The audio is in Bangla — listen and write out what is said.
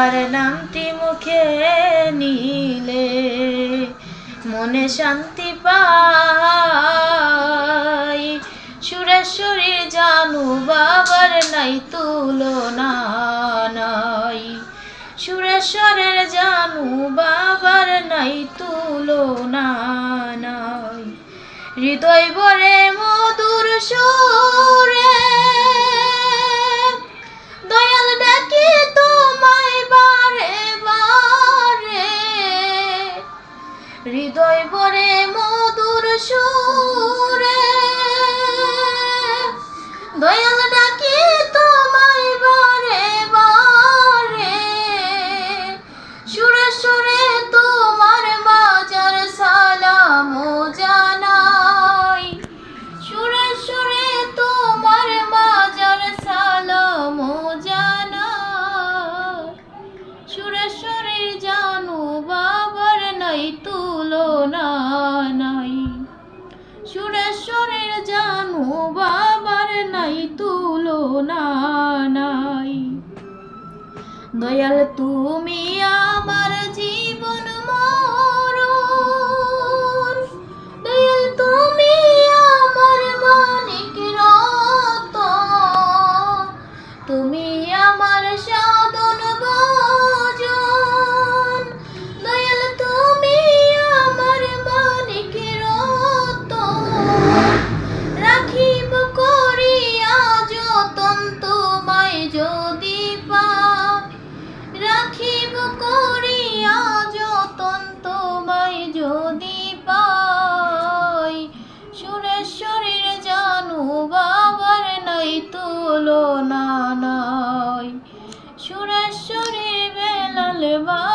তোমার নামটি মুখে নিলে মনে শান্তি পাই। সুরেশ্বরী জানু বাবার নাই তুলনা নাই। সুরেশ্বরের জানু বাবার নাই তুলনা নাই। হৃদয় ভরে মধুর সুরে হৃদয় ভরে মধুর সুরে। দয়াল তুলনা নাই। সুরেশ্বরের জানু বাবার নাই, তুলনা নাই। দয়াল, তুমি আমার জীবন মরণ। দয়াল, তুমি আমার মানিক রতন। তুমি আমার সাধন তুলনা